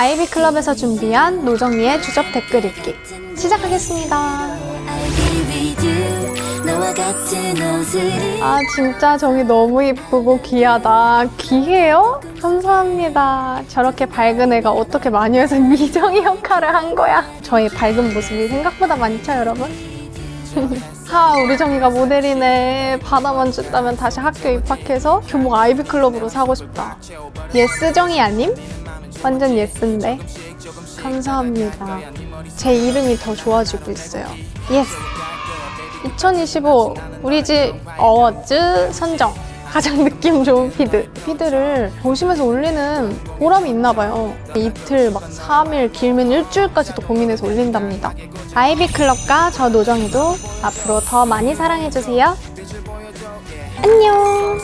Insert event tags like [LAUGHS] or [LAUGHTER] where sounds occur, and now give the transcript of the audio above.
아이비 클럽에서 준비한 노정리의 주접 댓글 읽기 시작하겠습니다. 아 진짜 정이 너무 이쁘고 귀하다. 귀해요? 감사합니다. 저렇게 밝은 애가 어떻게 마녀에서 [LAUGHS] 미정이 역할을 한 거야? 저의 밝은 모습이 생각보다 많죠, 여러분? [LAUGHS] 하, 우리 정이가 모델이네. 받아만 준다면 다시 학교 입학해서 교복 아이비 클럽으로 사고 싶다. 예스 정이 아님? 완전 예스인데. 감사합니다. 제 이름이 더 좋아지고 있어요. 예스. 2025 우리 집 어워즈 선정 가장 [LAUGHS] 느낌 좋은 피드 피드를 도심에서 올리는 보람이 있나 봐요 이틀 막 3일 길면 일주일까지도 고민해서 올린답니다 아이비 클럽과 저 노정이도 앞으로 더 많이 사랑해주세요 안녕.